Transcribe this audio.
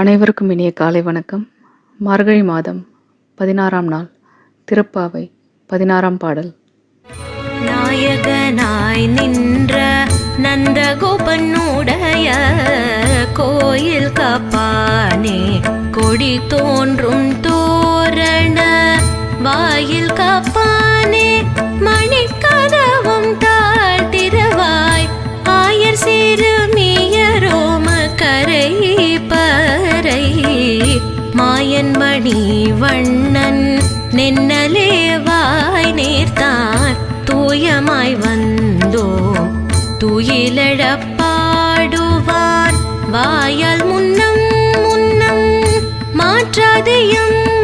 அனைவருக்கும் இனிய காலை வணக்கம். மார்கழி மாதம் பதினாறாம் நாள் திருப்பாவை பதினாறாம் பாடல். நாயகனாய் நின்ற நந்தகோபனுடைய கோயில் காப்பானே கொடி தோன்றும் தோரண வாயில் காப்பானே மாயன் மணி வண்ணன் நென்னலே வாய் நேர்த்தார். தூயமாய் வந்தோம் துயிலழப்பாடுவார். வாயால் முன்னம் முன்னம் மாற்றாதையும்